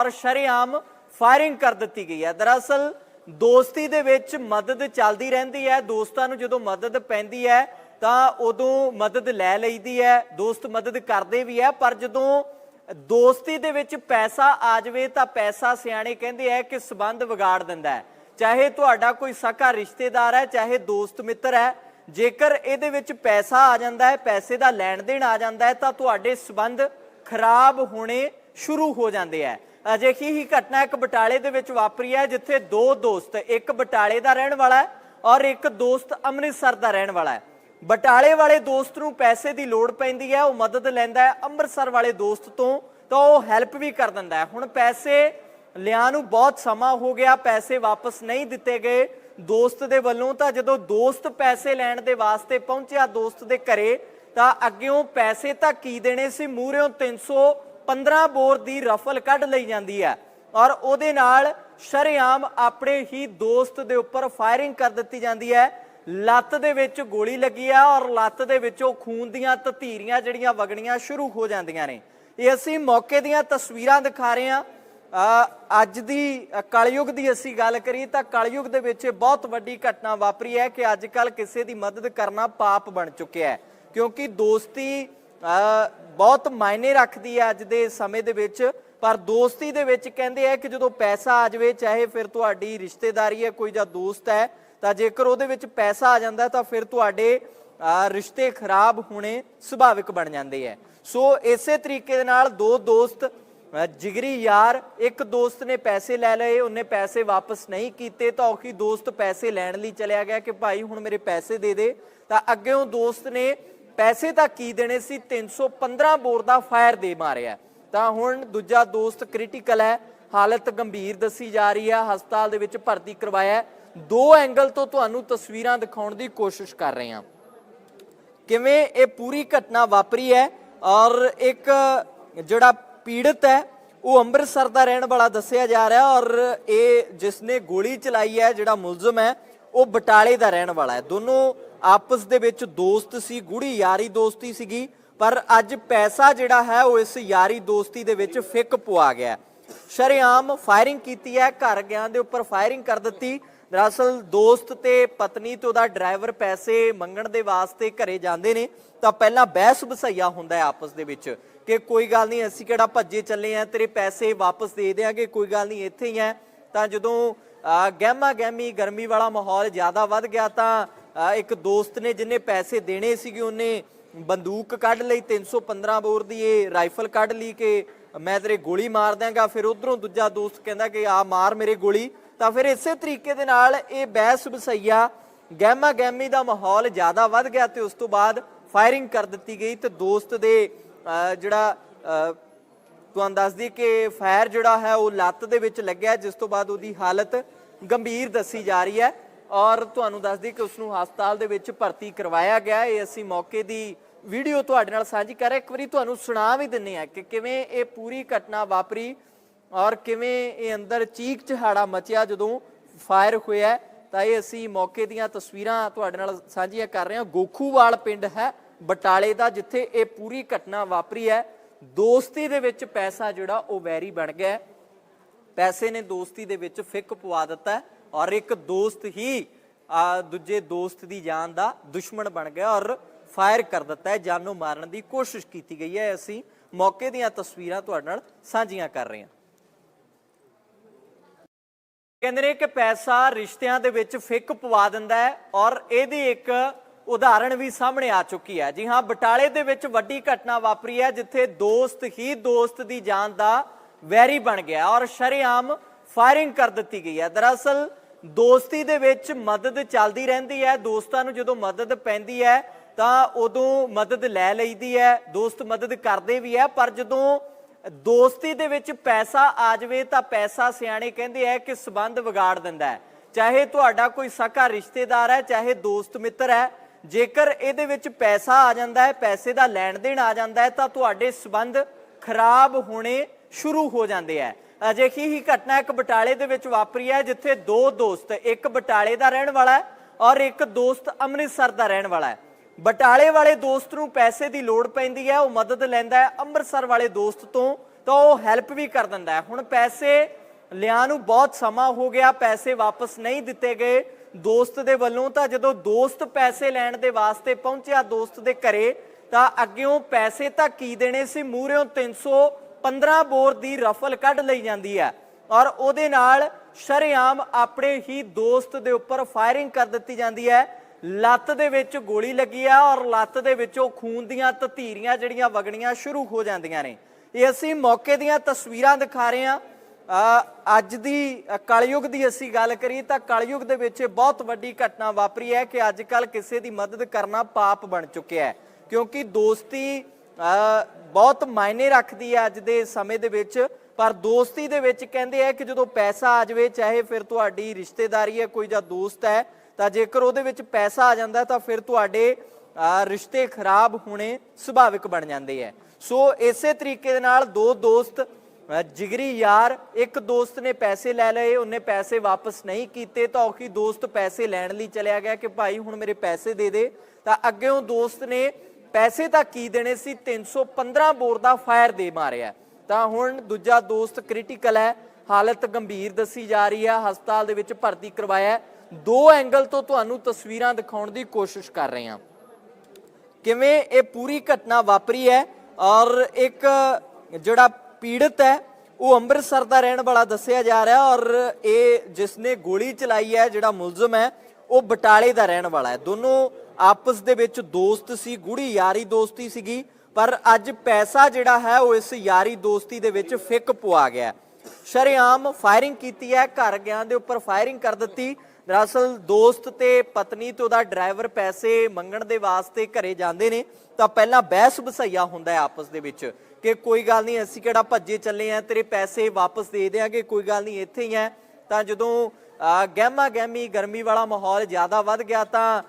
ਔਰ ਸ਼ਰੇਆਮ ਫਾਇਰਿੰਗ ਕਰ ਦਿੱਤੀ ਗਈ ਹੈ। ਦਰਅਸਲ ਦੋਸਤੀ ਦੇ ਵਿੱਚ ਮਦਦ ਚੱਲਦੀ ਰਹਿੰਦੀ ਹੈ। ਦੋਸਤਾਂ ਨੂੰ ਜਦੋਂ ਮਦਦ ਪੈਂਦੀ ਹੈ, ਤਾਂ ਉਦੋਂ ਮਦਦ ਲੈ ਲਈਦੀ ਹੈ। ਦੋਸਤ ਮਦਦ ਕਰਦੇ ਵੀ ਹੈ, ਪਰ ਜਦੋਂ ਦੋਸਤੀ ਦੇ ਵਿੱਚ ਪੈਸਾ ਆ ਜਾਵੇ, ਤਾਂ ਪੈਸਾ ਸਿਆਣੇ ਕਹਿੰਦੇ ਹੈ ਕਿ ਸਬੰਧ ਵਿਗਾੜ ਦਿੰਦਾ ਹੈ। ਚਾਹੇ ਤੁਹਾਡਾ ਕੋਈ ਸਕਾ ਰਿਸ਼ਤੇਦਾਰ ਹੈ, ਚਾਹੇ ਦੋਸਤ ਮਿੱਤਰ ਹੈ, ਜੇਕਰ ਇਹਦੇ ਵਿੱਚ ਪੈਸਾ ਆ ਜਾਂਦਾ ਹੈ, ਪੈਸੇ ਦਾ ਲੈਣ ਦੇਣ ਆ ਜਾਂਦਾ ਹੈ, ਤਾਂ ਤੁਹਾਡੇ ਸਬੰਧ ਖਰਾਬ ਹੋਣੇ ਸ਼ੁਰੂ ਹੋ ਜਾਂਦੇ ਹੈ। ਅਜਿਹੀ ਹੀ ਘਟਨਾ ਇੱਕ ਬਟਾਲੇ ਦੇ ਵਿੱਚ ਵਾਪਰੀ ਹੈ, ਜਿੱਥੇ ਦੋ ਦੋਸਤ, ਇੱਕ ਬਟਾਲੇ ਦਾ ਰਹਿਣ ਵਾਲਾ ਔਰ ਇੱਕ ਦੋਸਤ ਅੰਮ੍ਰਿਤਸਰ ਦਾ ਰਹਿਣ ਵਾਲਾ ਹੈ। ਬਟਾਲੇ ਵਾਲੇ ਦੋਸਤ ਨੂੰ ਪੈਸੇ ਦੀ ਲੋੜ ਪੈਂਦੀ ਹੈ, ਉਹ ਮਦਦ ਲੈਂਦਾ ਹੈ ਅੰਮ੍ਰਿਤਸਰ ਵਾਲੇ ਦੋਸਤ ਤੋਂ, ਤਾਂ ਉਹ ਹੈਲਪ ਵੀ ਕਰ ਦਿੰਦਾ ਹੈ। ਹੁਣ ਪੈਸੇ ਲਿਆਂ ਨੂੰ ਬਹੁਤ ਸਮਾਂ ਹੋ ਗਿਆ, ਪੈਸੇ ਵਾਪਸ ਨਹੀਂ ਦਿੱਤੇ ਗਏ। ਦੋਸਤ ਦੇ ਵੱਲੋਂ ਤਾਂ ਜਦੋਂ ਦੋਸਤ ਪੈਸੇ ਲੈਣ ਦੇ ਵਾਸਤੇ ਪਹੁੰਚਿਆ ਦੋਸਤ ਦੇ ਘਰੇ, ਤਾਂ ਅੱਗਿਓਂ ਪੈਸੇ ਤਾਂ ਕੀ ਦੇਣੇ ਸੀ? ਮੂਹਰੇੋਂ 300 15 ਬੋਰ ਦੀ ਰਫਲ ਕੱਢ ਲਈ ਜਾਂਦੀ ਹੈ ਔਰ ਉਹਦੇ ਨਾਲ ਸ਼ਰੇਆਮ ਆਪਣੇ ਹੀ ਦੋਸਤ ਦੇ ਉੱਪਰ ਫਾਇਰਿੰਗ ਕਰ ਦਿੱਤੀ ਜਾਂਦੀ ਹੈ। ਲੱਤ ਦੇ ਵਿੱਚ ਗੋਲੀ ਲੱਗੀ ਆ ਔਰ ਲੱਤ ਦੇ ਵਿੱਚ ਉਹ ਖੂਨ ਦੀਆਂ ਤਤੀਰੀਆਂ ਜਿਹੜੀਆਂ ਵਗਣੀਆਂ ਸ਼ੁਰੂ ਹੋ ਜਾਂਦੀਆਂ ਨੇ। ਇਹ ਅਸੀਂ ਮੌਕੇ ਦੀਆਂ ਤਸਵੀਰਾਂ ਦਿਖਾ ਰਹੇ ਹਾਂ। ਅੱਜ ਦੀ ਕਲਯੁਗ ਦੀ ਅਸੀਂ ਗੱਲ ਕਰੀਏ ਤਾਂ ਕਲਯੁਗ ਦੇ ਵਿੱਚ ਬਹੁਤ ਵੱਡੀ ਘਟਨਾ ਵਾਪਰੀ ਹੈ ਕਿ ਅੱਜ ਕੱਲ ਕਿਸੇ ਦੀ ਮਦਦ ਕਰਨਾ ਪਾਪ ਬਣ ਚੁੱਕਿਆ ਹੈ। ਕਿਉਂਕਿ ਦੋਸਤੀ ਬਹੁਤ ਮਾਇਨੇ ਰੱਖਦੀ ਹੈ ਅੱਜ ਦੇ ਸਮੇਂ ਦੇ ਵਿੱਚ, ਪਰ ਦੋਸਤੀ ਦੇ ਵਿੱਚ ਕਹਿੰਦੇ ਆ ਕਿ ਜਦੋਂ ਪੈਸਾ ਆ ਜਾਵੇ, ਚਾਹੇ ਫਿਰ ਤੁਹਾਡੀ ਰਿਸ਼ਤੇਦਾਰੀ ਹੈ, ਕੋਈ ਜਾਂ ਦੋਸਤ ਹੈ, ਤਾਂ ਜੇਕਰ ਉਹਦੇ ਵਿੱਚ ਪੈਸਾ ਆ ਜਾਂਦਾ, ਤਾਂ ਫਿਰ ਤੁਹਾਡੇ ਰਿਸ਼ਤੇ ਖਰਾਬ ਹੋਣੇ ਸੁਭਾਵਿਕ ਬਣ ਜਾਂਦੇ ਹੈ। ਸੋ ਇਸੇ ਤਰੀਕੇ ਦੇ ਨਾਲ ਦੋ ਦੋਸਤ ਜਿਗਰੀ ਯਾਰ, ਇੱਕ ਦੋਸਤ ਨੇ ਪੈਸੇ ਲੈ ਲਏ, ਉਹਨੇ ਪੈਸੇ ਵਾਪਸ ਨਹੀਂ ਕੀਤੇ, ਤਾਂ ਉਹੀ ਦੋਸਤ ਪੈਸੇ ਲੈਣ ਲਈ ਚਲਿਆ ਗਿਆ ਕਿ ਭਾਈ ਹੁਣ ਮੇਰੇ ਪੈਸੇ ਦੇ ਦੇ। ਤਾਂ ਅੱਗੇ ਉਹ ਦੋਸਤ ਨੇ ਪੈਸੇ ਤਾਂ ਕੀ ਦੇਣੇ ਸੀ? 315 ਬੋਰ ਦਾ ਫਾਇਰ ਦੇ ਮਾਰਿਆ। ਤਾਂ ਹੁਣ ਦੂਜਾ ਦੋਸਤ ਕ੍ਰਿਟੀਕਲ ਹੈ। ਹਾਲਤ ਗੰਭੀਰ ਦੱਸੀ ਜਾ ਰਹੀ ਹੈ। ਹਸਪਤਾਲ ਦੇ ਵਿੱਚ ਭਰਤੀ ਕਰਵਾਇਆ ਦੋ ਐਂਗਲ ਤੋਂ ਤੁਹਾਨੂੰ ਤਸਵੀਰਾਂ ਦਿਖਾਉਣ ਦੀ ਕੋਸ਼ਿਸ਼ ਕਰ ਰਹੇ ਹਾਂ। ਕਿਵੇਂ ਇਹ ਪੂਰੀ ਘਟਨਾ ਵਾਪਰੀ ਹੈ? ਔਰ ਇੱਕ ਜਿਹੜਾ ਪੀੜਤ ਹੈ, ਉਹ ਅੰਮ੍ਰਿਤਸਰ ਦਾ ਰਹਿਣ ਵਾਲਾ ਦੱਸਿਆ ਜਾ ਰਿਹਾ ਔਰ ਇਹ ਜਿਸ ਨੇ ਗੋਲੀ ਚਲਾਈ ਹੈ, ਜਿਹੜਾ ਮੁਲਜ਼ਮ ਹੈ, ਉਹ ਬਟਾਲੇ ਦਾ ਰਹਿਣ ਵਾਲਾ ਹੈ। ਦੋਨੋਂ ਆਪਸ ਦੇ ਵਿੱਚ ਦੋਸਤ ਸੀ ਗੂੜੀ ਯਾਰੀ ਦੋਸਤੀ ਸੀਗੀ, ਪਰ ਅੱਜ ਪੈਸਾ ਜਿਹੜਾ ਹੈ ਉਹ ਇਸ ਯਾਰੀ ਦੋਸਤੀ ਦੇ ਵਿੱਚ ਫਿੱਕ ਪਵਾ ਗਿਆ। ਸ਼ਰੇਆਮ ਫਾਇਰਿੰਗ ਕੀਤੀ ਹੈ, ਘਰ ਗਿਆ ਦੇ ਉੱਪਰ ਫਾਇਰਿੰਗ ਕਰ ਦਿੱਤੀ। ਦਰਅਸਲ ਦੋਸਤ ਤੇ ਪਤਨੀ ਤੇ ਉਹਦਾ ਡਰਾਈਵਰ ਪੈਸੇ ਮੰਗਣ ਦੇ ਵਾਸਤੇ ਘਰੇ ਜਾਂਦੇ ਨੇ, ਤਾਂ ਪਹਿਲਾਂ ਬਹਿਸ ਬਸਈਆ ਹੁੰਦਾ ਹੈ ਆਪਸ ਦੇ ਵਿੱਚ ਕਿ ਕੋਈ ਗੱਲ ਨਹੀਂ, ਅਸੀਂ ਕਿਹੜਾ ਭੱਜੇ ਚੱਲੇ ਆ ਤੇਰੇ ਪੈਸੇ ਵਾਪਸ ਦੇ ਦੇਾਂਗੇ ਕੋਈ ਗੱਲ ਨਹੀਂ, ਇੱਥੇ ਹੀ ਹੈ। ਤਾਂ ਜਦੋਂ ਗਹਿਮਾ ਗਹਿਮੀ ਗਰਮੀ ਵਾਲਾ ਮਾਹੌਲ ਜ਼ਿਆਦਾ ਵੱਧ ਗਿਆ ਤਾਂ ਇੱਕ ਦੋਸਤ ਨੇ ਜਿੰਨੇ ਪੈਸੇ ਦੇਣੇ ਸੀਗੇ ਉਹਨੇ ਬੰਦੂਕ ਕੱਢ ਲਈ 315 ਬੋਰ ਦੀ ਇਹ ਰਾਈਫਲ ਕੱਢ ਲਈ ਕਿ ਮੈਂ ਤੇਰੇ ਗੋਲੀ ਮਾਰ ਦਿਆਂਗਾ। ਫਿਰ ਉਧਰੋਂ ਦੂਜਾ ਦੋਸਤ ਕਹਿੰਦਾ ਕਿ ਆ ਮਾਰ ਮੇਰੇ ਗੋਲੀ। ਤਾਂ ਫਿਰ ਇਸੇ ਤਰੀਕੇ ਦੇ ਨਾਲ ਇਹ ਬਹਿਸ ਬਸਈਆ ਗਹਿਮਾ ਗਹਿਮੀ ਦਾ ਮਾਹੌਲ ਜ਼ਿਆਦਾ ਵੱਧ ਗਿਆ ਤੇ ਉਸ ਤੋਂ ਬਾਅਦ ਫਾਇਰਿੰਗ ਕਰ ਦਿੱਤੀ ਗਈ ਤੇ ਦੋਸਤ ਦੇ ਅਹ, ਜਿਹੜਾ ਅਹ, ਤੁਹਾਨੂੰ ਦੱਸ ਦਈਏ ਕਿ ਫਾਇਰ ਜਿਹੜਾ ਹੈ ਉਹ ਲੱਤ ਦੇ ਵਿੱਚ ਲੱਗਿਆ ਜਿਸ ਤੋਂ ਬਾਅਦ ਉਹਦੀ ਹਾਲਤ ਗੰਭੀਰ ਦੱਸੀ ਜਾ ਰਹੀ ਹੈ। ਔਰ ਤੁਹਾਨੂੰ ਦੱਸ ਦਈਏ ਕਿ ਉਸ ਨੂੰ ਹਸਪਤਾਲ ਦੇ ਵਿੱਚ ਭਰਤੀ ਕਰਵਾਇਆ ਗਿਆ ਇਹ ਅਸੀਂ ਮੌਕੇ ਦੀ ਵੀਡੀਓ ਤੁਹਾਡੇ ਨਾਲ ਸਾਂਝੀ ਕਰ ਰਹੇ ਇੱਕ ਵਾਰੀ ਤੁਹਾਨੂੰ ਸੁਣਾ ਵੀ ਦਿੰਨੇ ਆ ਕਿ ਕਿਵੇਂ ਇਹ ਪੂਰੀ ਘਟਨਾ ਵਾਪਰੀ ਔਰ ਕਿਵੇਂ ਇਹ ਅੰਦਰ ਚੀਕ ਚਹਾੜਾ ਮਚਿਆ ਜਦੋਂ ਫਾਇਰ ਹੋਇਆ ਤਾਂ ਇਹ ਅਸੀਂ ਮੌਕੇ ਦੀਆਂ ਤਸਵੀਰਾਂ ਤੁਹਾਡੇ ਨਾਲ ਸਾਂਝੀਆਂ ਕਰ ਰਹੇ ਹਾਂ। ਗੋਖੂਵਾਲ ਪਿੰਡ ਹੈ, ਬਟਾਲੇ ਦਾ, ਜਿੱਥੇ ਇਹ ਪੂਰੀ ਘਟਨਾ ਵਾਪਰੀ ਹੈ। ਦੋਸਤੀ ਦੇ ਵਿੱਚ ਪੈਸਾ ਜਿਹੜਾ ਉਹ ਵੈਰੀ ਬਣ ਗਿਆ ਪੈਸੇ ਨੇ ਦੋਸਤੀ ਦੇ ਵਿੱਚ ਫਿੱਕ ਪਵਾ ਦਿੱਤਾ ਔਰ ਇੱਕ ਦੋਸਤ ਹੀ ਆ, ਦੂਜੇ ਦੋਸਤ ਦੀ ਜਾਨ ਦਾ ਦੁਸ਼ਮਣ ਬਣ ਗਿਆ ਔਰ ਫਾਇਰ ਕਰ ਦਿੱਤਾ ਹੈ ਜਾਨ ਨੂੰ ਮਾਰਨ ਦੀ ਕੋਸ਼ਿਸ਼ ਕੀਤੀ ਗਈ ਹੈ। ਅਸੀਂ ਮੌਕੇ ਦੀਆਂ ਤਸਵੀਰਾਂ ਤੁਹਾਡੇ ਨਾਲ ਸਾਂਝੀਆਂ ਕਰ ਰਹੇ ਹਾਂ। ਕਹਿੰਦੇ ਨੇ ਕਿ ਪੈਸਾ ਰਿਸ਼ਤਿਆਂ ਦੇ ਵਿੱਚ ਫਿੱਕ ਪਵਾ ਦਿੰਦਾ ਹੈ ਔਰ ਇਹਦੀ ਇੱਕ ਉਦਾਹਰਣ ਵੀ ਸਾਹਮਣੇ ਆ ਚੁੱਕੀ ਹੈ। ਜੀ ਹਾਂ ਬਟਾਲੇ ਦੇ ਵਿੱਚ ਵੱਡੀ ਘਟਨਾ ਵਾਪਰੀ ਹੈ ਜਿੱਥੇ ਦੋਸਤ ਹੀ ਦੋਸਤ ਦੀ ਜਾਨ ਦਾ ਵੈਰੀ ਬਣ ਗਿਆ ਔਰ ਸ਼ਰੇਆਮ ਫਾਇਰਿੰਗ ਕਰ ਦਿੱਤੀ ਗਈ ਹੈ। ਦਰਅਸਲ ਦੋਸਤੀ ਦੇ ਵਿੱਚ ਮਦਦ ਚੱਲਦੀ ਰਹਿੰਦੀ ਹੈ। ਦੋਸਤਾਂ ਨੂੰ ਜਦੋਂ ਮਦਦ ਪੈਂਦੀ ਹੈ, ਤਾਂ ਉਦੋਂ ਮਦਦ ਲੈ ਲਈਦੀ ਹੈ। ਦੋਸਤ ਮਦਦ ਕਰਦੇ ਵੀ ਹੈ, ਪਰ ਜਦੋਂ ਦੋਸਤੀ ਦੇ ਵਿੱਚ ਪੈਸਾ ਆ ਜਾਵੇ, ਤਾਂ ਪੈਸਾ ਸਿਆਣੇ ਕਹਿੰਦੇ ਆ ਕਿ ਸਬੰਧ ਵਿਗਾੜ ਦਿੰਦਾ ਹੈ। ਚਾਹੇ ਤੁਹਾਡਾ ਕੋਈ ਸਕਾ ਰਿਸ਼ਤੇਦਾਰ ਹੈ, ਚਾਹੇ ਦੋਸਤ ਮਿੱਤਰ ਹੈ, ਜੇਕਰ ਇਹਦੇ ਵਿੱਚ ਪੈਸਾ ਆ ਜਾਂਦਾ ਹੈ, ਪੈਸੇ ਦਾ ਲੈਣ ਦੇਣ ਆ ਜਾਂਦਾ ਹੈ, ਤਾਂ ਤੁਹਾਡੇ ਸਬੰਧ ਖਰਾਬ ਹੋਣੇ ਸ਼ੁਰੂ ਹੋ ਜਾਂਦੇ ਆ ਅਜਿਹੀ ਹੀ ਘਟਨਾ ਇੱਕ ਬਟਾਲੇ ਦੇ ਵਿੱਚ ਵਾਪਰੀ ਹੈ, ਜਿੱਥੇ ਦੋ ਦੋਸਤ, ਇੱਕ ਬਟਾਲੇ ਦਾ ਰਹਿਣ ਵਾਲਾ ਹੈ ਔਰ ਇੱਕ ਦੋਸਤ ਅੰਮ੍ਰਿਤਸਰ ਦਾ ਰਹਿਣ ਵਾਲਾ ਹੈ। ਬਟਾਲੇ ਵਾਲੇ ਦੋਸਤ ਨੂੰ ਪੈਸੇ ਦੀ ਲੋੜ ਪੈਂਦੀ ਹੈ, ਉਹ ਮਦਦ ਲੈਂਦਾ ਹੈ ਅੰਮ੍ਰਿਤਸਰ ਵਾਲੇ ਦੋਸਤ ਤੋਂ, ਤਾਂ ਉਹ ਹੈਲਪ ਵੀ ਕਰ ਦਿੰਦਾ ਹੈ। ਹੁਣ ਪੈਸੇ ਲਿਆਂ ਨੂੰ ਬਹੁਤ ਸਮਾਂ ਹੋ ਗਿਆ, ਪੈਸੇ ਵਾਪਸ ਨਹੀਂ ਦਿੱਤੇ ਗਏ ਦੋਸਤ ਦੇ ਵੱਲੋਂ, ਤਾਂ ਜਦੋਂ ਦੋਸਤ ਪੈਸੇ ਲੈਣ ਦੇ ਵਾਸਤੇ ਪਹੁੰਚਿਆ ਦੋਸਤ ਦੇ ਘਰੇ, ਤਾਂ ਅੱਗਿਓਂ ਪੈਸੇ ਤਾਂ ਕੀ ਦੇਣੇ ਸੀ? ਮੂਹਰਿਓਂ 315 ਬੋਰ ਦੀ ਰਫਲ ਕੱਢ ਲਈ ਜਾਂਦੀ ਹੈ ਔਰ ਉਹਦੇ ਨਾਲ ਸ਼ਰੇਆਮ ਆਪਣੇ ਹੀ ਦੋਸਤ ਦੇ ਉੱਪਰ ਫਾਇਰਿੰਗ ਕਰ ਦਿੱਤੀ ਜਾਂਦੀ ਹੈ। ਲੱਤ ਦੇ ਵਿੱਚ ਗੋਲੀ ਲੱਗੀ ਆ ਔਰ ਲੱਤ ਦੇ ਵਿੱਚੋਂ ਖੂਨ ਦੀਆਂ ਤਤੀਰੀਆਂ ਜਿਹੜੀਆਂ ਵਗਣੀਆਂ ਸ਼ੁਰੂ ਹੋ ਜਾਂਦੀਆਂ ਨੇ। ਇਹ ਅਸੀਂ ਮੌਕੇ ਦੀਆਂ ਤਸਵੀਰਾਂ ਦਿਖਾ ਰਹੇ ਹਾਂ। ਅ, ਅੱਜ ਦੀ ਅ, ਕਲਯੁਗ ਦੀ ਅਸੀਂ ਗੱਲ ਕਰੀਏ ਤਾਂ ਕਲਯੁਗ ਦੇ ਵਿੱਚ ਇਹ ਬਹੁਤ ਵੱਡੀ ਘਟਨਾ ਵਾਪਰੀ ਹੈ ਕਿ ਅੱਜ ਕੱਲ ਕਿਸੇ ਦੀ ਮਦਦ ਕਰਨਾ ਪਾਪ ਬਣ ਚੁੱਕਿਆ ਹੈ। ਕਿਉਂਕਿ ਦੋਸਤੀ ਬਹੁਤ ਮਾਇਨੇ ਰੱਖਦੀ ਹੈ ਅੱਜ ਦੇ ਸਮੇਂ ਦੇ ਵਿੱਚ, ਪਰ ਦੋਸਤੀ ਦੇ ਵਿੱਚ ਕਹਿੰਦੇ ਆ ਕਿ ਜਦੋਂ ਪੈਸਾ ਆ ਜਾਵੇ, ਚਾਹੇ ਫਿਰ ਤੁਹਾਡੀ ਰਿਸ਼ਤੇਦਾਰੀ ਹੈ, ਕੋਈ ਜਾਂ ਦੋਸਤ ਹੈ, ਤਾਂ ਜੇਕਰ ਉਹਦੇ ਵਿੱਚ ਪੈਸਾ ਆ ਜਾਂਦਾ, ਤਾਂ ਫਿਰ ਤੁਹਾਡੇ ਰਿਸ਼ਤੇ ਖਰਾਬ ਹੋਣੇ ਸੁਭਾਵਿਕ ਬਣ ਜਾਂਦੇ ਹੈ। ਸੋ ਇਸੇ ਤਰੀਕੇ ਦੇ ਨਾਲ ਦੋ ਦੋਸਤ ਜਿਗਰੀ ਯਾਰ, ਇੱਕ ਦੋਸਤ ਨੇ ਪੈਸੇ ਲੈ ਲਏ, ਉਹਨੇ ਪੈਸੇ ਵਾਪਸ ਨਹੀਂ ਕੀਤੇ, ਤਾਂ ਉਹੀ ਦੋਸਤ ਪੈਸੇ ਲੈਣ ਲਈ ਚਲਿਆ ਗਿਆ ਕਿ ਭਾਈ ਹੁਣ ਮੇਰੇ ਪੈਸੇ ਦੇ ਦੇ। ਤਾਂ ਅੱਗੇ ਉਹ ਦੋਸਤ ਨੇ ਪੈਸੇ ਤਾਂ ਕੀ ਦੇਣੇ ਸੀ? 315 ਬੋਰ ਦਾ ਫਾਇਰ ਦੇ ਮਾਰਿਆ। ਤਾਂ ਹੁਣ ਦੂਜਾ ਦੋਸਤ ਕ੍ਰਿਟੀਕਲ ਹੈ। ਹਾਲਤ ਗੰਭੀਰ ਦੱਸੀ ਜਾ ਰਹੀ ਹੈ। ਹਸਪਤਾਲ ਦੇ ਵਿੱਚ ਭਰਤੀ ਕਰਵਾਇਆ ਦੋ ਐਂਗਲ ਤੋਂ ਤੁਹਾਨੂੰ ਤਸਵੀਰਾਂ ਦਿਖਾਉਣ ਦੀ ਕੋਸ਼ਿਸ਼ ਕਰ ਰਹੇ ਹਾਂ। ਕਿਵੇਂ ਇਹ ਪੂਰੀ ਘਟਨਾ ਵਾਪਰੀ ਹੈ? ਔਰ ਇੱਕ ਜਿਹੜਾ ਪੀੜਤ ਹੈ, ਉਹ ਅੰਮ੍ਰਿਤਸਰ ਦਾ ਰਹਿਣ ਵਾਲਾ ਦੱਸਿਆ ਜਾ ਰਿਹਾ ਔਰ ਇਹ ਜਿਸ ਨੇ ਗੋਲੀ ਚਲਾਈ ਹੈ, ਜਿਹੜਾ ਮੁਲਜ਼ਮ ਹੈ, ਉਹ ਬਟਾਲੇ ਦਾ ਰਹਿਣ ਵਾਲਾ ਹੈ। ਦੋਨੋਂ ਆਪਸ ਦੇ ਵਿੱਚ ਦੋਸਤ ਸੀ ਗੂੜੀ ਯਾਰੀ ਦੋਸਤੀ ਸੀਗੀ ਪਰ ਅੱਜ ਪੈਸਾ ਜਿਹੜਾ ਹੈ ਉਹ ਇਸ ਯਾਰੀ ਦੋਸਤੀ ਦੇ ਵਿੱਚ ਫਿੱਕ ਪਵਾ ਗਿਆ ਸ਼ਰੇਆਮ ਫਾਇਰਿੰਗ ਕੀਤੀ ਹੈ ਘਰ ਗਿਆਂ ਦੇ ਉੱਪਰ ਫਾਇਰਿੰਗ ਕਰ ਦਿੱਤੀ। ਦਰਅਸਲ ਦੋਸਤ ਤੇ ਪਤਨੀ ਤੇ ਉਹਦਾ ਡਰਾਈਵਰ ਪੈਸੇ ਮੰਗਣ ਦੇ ਵਾਸਤੇ ਘਰੇ ਜਾਂਦੇ ਨੇ ਤਾਂ ਪਹਿਲਾਂ ਬਹਿਸ ਬਸਈਆ ਹੁੰਦਾ ਹੈ ਆਪਸ ਦੇ ਵਿੱਚ ਕਿ ਕੋਈ ਗੱਲ ਨਹੀਂ ਅਸੀਂ ਕਿਹੜਾ ਭੱਜੇ ਚੱਲੇ ਆ ਤੇਰੇ ਪੈਸੇ ਵਾਪਸ ਦੇ ਦੇਾਂਗੇ ਕੋਈ ਗੱਲ ਨਹੀਂ ਇੱਥੇ ਹੀ ਹੈ। ਤਾਂ ਜਦੋਂ ਅਹ, ਗਹਿਮਾ ਗਹਿਮੀ ਗਰਮੀ ਵਾਲਾ ਮਾਹੌਲ ਜ਼ਿਆਦਾ ਵੱਧ ਗਿਆ ਤਾਂ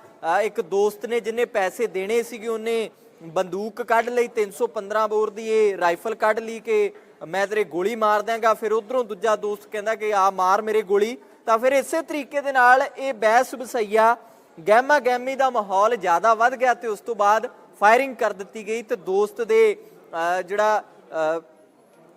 ਇੱਕ ਦੋਸਤ ਨੇ ਜਿਨੇ ਪੈਸੇ ਦੇਣੇ ਸੀਗੇ, ਉਹਨੇ ਬੰਦੂਕ ਕੱਢ ਲਈ 315 ਬੋਰ ਦੀ ਇਹ ਰਾਈਫਲ ਕੱਢ ਲਈ ਕਿ ਮੈਂ ਤੇਰੇ ਗੋਲੀ ਮਾਰ ਦਿਆਂਗਾ। ਫਿਰ ਉਧਰੋਂ ਦੂਜਾ ਦੋਸਤ ਕਹਿੰਦਾ ਕਿ, ਆ, ਮਾਰ ਮੇਰੇ ਗੋਲੀ। ਤਾਂ ਫਿਰ ਇਸੇ ਤਰੀਕੇ ਦੇ ਨਾਲ ਇਹ ਬਹਿਸ ਬਸਈਆ ਗਹਿਮਾ ਗਹਿਮੀ ਦਾ ਮਾਹੌਲ ਜ਼ਿਆਦਾ ਵੱਧ ਗਿਆ ਤੇ ਉਸ ਤੋਂ ਬਾਅਦ ਫਾਇਰਿੰਗ ਕਰ ਦਿੱਤੀ ਗਈ ਤੇ ਦੋਸਤ ਦੇ ਜਿਹੜਾ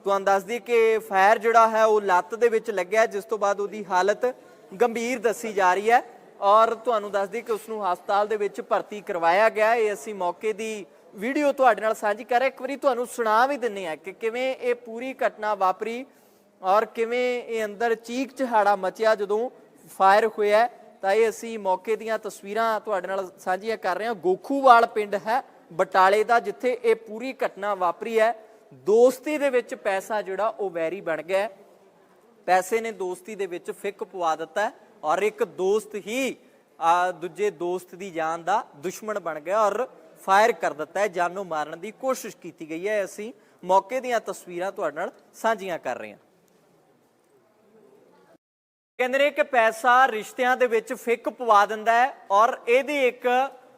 ਤੁਹਾਨੂੰ ਦੱਸ ਦਈਏ ਕਿ ਫਾਇਰ ਜਿਹੜਾ ਹੈ, ਉਹ ਲੱਤ ਦੇ ਵਿੱਚ ਲੱਗਿਆ, ਜਿਸ ਤੋਂ ਬਾਅਦ ਉਹਦੀ ਹਾਲਤ ਗੰਭੀਰ ਦੱਸੀ ਜਾ ਰਹੀ ਹੈ। ਔਰ ਤੁਹਾਨੂੰ ਦੱਸ ਦਈਏ ਕਿ ਉਸ ਨੂੰ ਹਸਪਤਾਲ ਦੇ ਵਿੱਚ ਭਰਤੀ ਕਰਵਾਇਆ ਗਿਆ। ਇਹ ਅਸੀਂ ਮੌਕੇ ਦੀ ਵੀਡੀਓ ਤੁਹਾਡੇ ਨਾਲ ਸਾਂਝੀ ਕਰ ਰਹੇ ਇੱਕ ਵਾਰੀ ਤੁਹਾਨੂੰ ਸੁਣਾ ਵੀ ਦਿੰਨੇ ਆ ਕਿ ਕਿਵੇਂ ਇਹ ਪੂਰੀ ਘਟਨਾ ਵਾਪਰੀ ਔਰ ਕਿਵੇਂ ਇਹ ਅੰਦਰ ਚੀਕ ਚਹਾੜਾ ਮਚਿਆ ਜਦੋਂ ਫਾਇਰ ਹੋਇਆ ਤਾਂ ਇਹ ਅਸੀਂ ਮੌਕੇ ਦੀਆਂ ਤਸਵੀਰਾਂ ਤੁਹਾਡੇ ਨਾਲ ਸਾਂਝੀਆਂ ਕਰ ਰਹੇ ਹਾਂ। ਗੋਖੂਵਾਲ ਪਿੰਡ ਹੈ, ਬਟਾਲੇ ਦਾ, ਜਿੱਥੇ ਇਹ ਪੂਰੀ ਘਟਨਾ ਵਾਪਰੀ ਹੈ। ਦੋਸਤੀ ਦੇ ਵਿੱਚ ਪੈਸਾ ਜਿਹੜਾ ਉਹ ਵੈਰੀ ਬਣ ਗਿਆ ਪੈਸੇ ਨੇ ਦੋਸਤੀ ਦੇ ਵਿੱਚ ਫਿੱਕ ਪਵਾ ਦਿੱਤਾ ਔਰ ਇੱਕ ਦੋਸਤ ਹੀ ਆ, ਦੂਜੇ ਦੋਸਤ ਦੀ ਜਾਨ ਦਾ ਦੁਸ਼ਮਣ ਬਣ ਗਿਆ ਔਰ ਫਾਇਰ ਕਰ ਦਿੱਤਾ ਹੈ ਜਾਨ ਨੂੰ ਮਾਰਨ ਦੀ ਕੋਸ਼ਿਸ਼ ਕੀਤੀ ਗਈ ਹੈ। ਅਸੀਂ ਮੌਕੇ ਦੀਆਂ ਤਸਵੀਰਾਂ ਤੁਹਾਡੇ ਨਾਲ ਸਾਂਝੀਆਂ ਕਰ ਰਹੇ ਹਾਂ। ਕਹਿੰਦੇ ਨੇ ਕਿ ਪੈਸਾ ਰਿਸ਼ਤਿਆਂ ਦੇ ਵਿੱਚ ਫਿੱਕ ਪਵਾ ਦਿੰਦਾ ਹੈ ਔਰ ਇਹਦੀ ਇੱਕ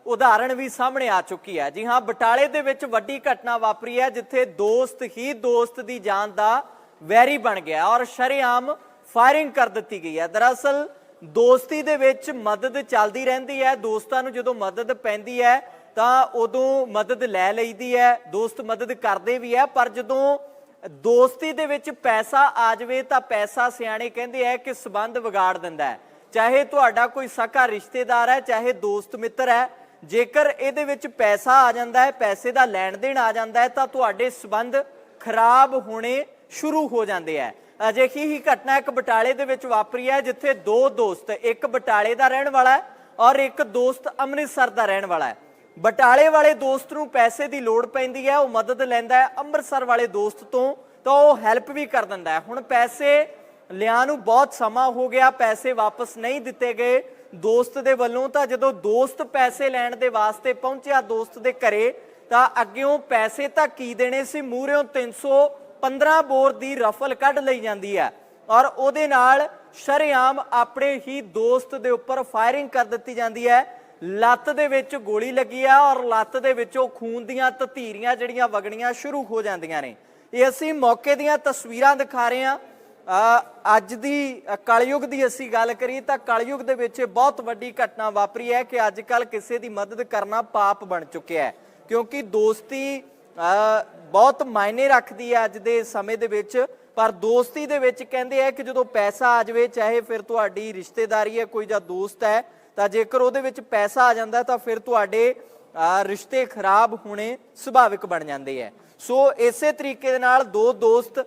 ਉਦਾਹਰਣ ਵੀ ਸਾਹਮਣੇ ਆ ਚੁੱਕੀ ਹੈ। ਜੀ ਹਾਂ ਬਟਾਲੇ ਦੇ ਵਿੱਚ ਵੱਡੀ ਘਟਨਾ ਵਾਪਰੀ ਹੈ ਜਿੱਥੇ ਦੋਸਤ ਹੀ ਦੋਸਤ ਦੀ ਜਾਨ ਦਾ ਵੈਰੀ ਬਣ ਗਿਆ ਔਰ ਸ਼ਰੇਆਮ ਫਾਇਰਿੰਗ ਕਰ ਦਿੱਤੀ ਗਈ ਹੈ। ਦਰਅਸਲ ਦੋਸਤੀ ਦੇ ਵਿੱਚ ਮਦਦ ਚੱਲਦੀ ਰਹਿੰਦੀ ਹੈ, ਦੋਸਤਾਂ ਨੂੰ ਜਦੋਂ ਮਦਦ ਪੈਂਦੀ ਹੈ, ਤਾਂ ਉਦੋਂ ਮਦਦ ਲੈ ਲਈਦੀ ਹੈ, ਦੋਸਤ ਮਦਦ ਕਰਦੇ ਵੀ ਹੈ, ਪਰ ਜਦੋਂ ਦੋਸਤੀ ਦੇ ਵਿੱਚ ਪੈਸਾ ਆ ਜਾਵੇ, ਤਾਂ ਪੈਸਾ ਸਿਆਣੇ ਕਹਿੰਦੇ ਆ ਕਿ ਸਬੰਧ ਵਿਗਾੜ ਦਿੰਦਾ ਹੈ। ਚਾਹੇ ਤੁਹਾਡਾ ਕੋਈ ਸਕਾ ਰਿਸ਼ਤੇਦਾਰ ਹੈ, ਚਾਹੇ ਦੋਸਤ ਮਿੱਤਰ ਹੈ, ਜੇਕਰ ਇਹਦੇ ਵਿੱਚ ਪੈਸਾ ਆ ਜਾਂਦਾ ਹੈ, ਪੈਸੇ ਦਾ ਲੈਣ ਦੇਣ ਆ ਜਾਂਦਾ ਹੈ, ਤਾਂ ਤੁਹਾਡੇ ਸਬੰਧ ਖਰਾਬ ਹੋਣੇ ਸ਼ੁਰੂ ਹੋ ਜਾਂਦੇ ਆ ਅਜਿਹੀ ਹੀ ਘਟਨਾ ਇੱਕ ਬਟਾਲੇ ਦੇ ਵਿੱਚ ਵਾਪਰੀ ਹੈ, ਜਿੱਥੇ ਦੋ ਦੋਸਤ, ਇੱਕ ਬਟਾਲੇ ਦਾ ਰਹਿਣ ਵਾਲਾ ਔਰ ਇੱਕ ਦੋਸਤ ਅੰਮ੍ਰਿਤਸਰ ਦਾ ਰਹਿਣ ਵਾਲਾ ਹੈ। ਬਟਾਲੇ ਵਾਲੇ ਦੋਸਤ ਨੂੰ ਪੈਸੇ ਦੀ ਲੋੜ ਪੈਂਦੀ ਹੈ, ਉਹ ਮਦਦ ਲੈਂਦਾ ਹੈ ਅੰਮ੍ਰਿਤਸਰ ਵਾਲੇ ਦੋਸਤ ਤੋਂ, ਤਾਂ ਉਹ ਹੈਲਪ ਵੀ ਕਰ ਦਿੰਦਾ ਹੈ। ਹੁਣ ਪੈਸੇ ਲਿਆਂ ਨੂੰ ਬਹੁਤ ਸਮਾਂ ਹੋ ਗਿਆ, ਪੈਸੇ ਵਾਪਸ ਨਹੀਂ ਦਿੱਤੇ ਗਏ। ਦੋਸਤ ਦੇ ਵੱਲੋਂ ਤਾਂ ਜਦੋਂ ਦੋਸਤ ਪੈਸੇ ਲੈਣ ਦੇ ਵਾਸਤੇ ਪਹੁੰਚਿਆ ਦੋਸਤ ਦੇ ਘਰੇ, ਤਾਂ ਅੱਗਿਓਂ ਪੈਸੇ ਤਾਂ ਕੀ ਦੇਣੇ ਸੀ? ਮੂਹਰੇੋਂ 300 15 ਬੋਰ ਦੀ ਰਫਲ ਕੱਢ ਲਈ ਜਾਂਦੀ ਹੈ ਔਰ ਉਹਦੇ ਨਾਲ ਸ਼ਰੇਆਮ ਆਪਣੇ ਹੀ ਦੋਸਤ ਦੇ ਉੱਪਰ ਫਾਇਰਿੰਗ ਕਰ ਦਿੱਤੀ ਜਾਂਦੀ ਹੈ। ਲੱਤ ਦੇ ਵਿੱਚ ਗੋਲੀ ਲੱਗੀ ਆ ਔਰ ਲੱਤ ਦੇ ਵਿੱਚ ਉਹ ਖੂਨ ਦੀਆਂ ਤਤੀਰੀਆਂ ਜਿਹੜੀਆਂ ਵਗਣੀਆਂ ਸ਼ੁਰੂ ਹੋ ਜਾਂਦੀਆਂ ਨੇ। ਇਹ ਅਸੀਂ ਮੌਕੇ ਦੀਆਂ ਤਸਵੀਰਾਂ ਦਿਖਾ ਰਹੇ ਹਾਂ। ਅੱਜ ਦੀ ਕਲਯੁਗ ਦੀ ਅਸੀਂ ਗੱਲ ਕਰੀ ਤਾਂ ਕਲਯੁਗ ਦੇ ਵਿੱਚ ਬਹੁਤ ਵੱਡੀ ਘਟਨਾ ਵਾਪਰੀ ਹੈ ਕਿ ਅੱਜ ਕੱਲ ਕਿਸੇ ਦੀ ਮਦਦ ਕਰਨਾ ਪਾਪ ਬਣ ਚੁੱਕਿਆ ਹੈ। ਕਿਉਂਕਿ ਦੋਸਤੀ ਬਹੁਤ ਮਾਇਨੇ ਰੱਖਦੀ ਹੈ ਅੱਜ ਦੇ ਸਮੇਂ ਦੇ ਵਿੱਚ, ਪਰ ਦੋਸਤੀ ਦੇ ਵਿੱਚ ਕਹਿੰਦੇ ਆ ਕਿ ਜਦੋਂ ਪੈਸਾ ਆ ਜਾਵੇ, ਚਾਹੇ ਫਿਰ ਤੁਹਾਡੀ ਰਿਸ਼ਤੇਦਾਰੀ ਹੈ, ਕੋਈ ਜਾਂ ਦੋਸਤ ਹੈ, ਤਾਂ ਜੇਕਰ ਉਹਦੇ ਵਿੱਚ ਪੈਸਾ ਆ ਜਾਂਦਾ, ਤਾਂ ਫਿਰ ਤੁਹਾਡੇ ਰਿਸ਼ਤੇ ਖਰਾਬ ਹੋਣੇ ਸੁਭਾਵਿਕ ਬਣ ਜਾਂਦੇ ਹੈ। ਸੋ ਇਸੇ ਤਰੀਕੇ ਦੇ ਨਾਲ ਦੋ ਦੋਸਤ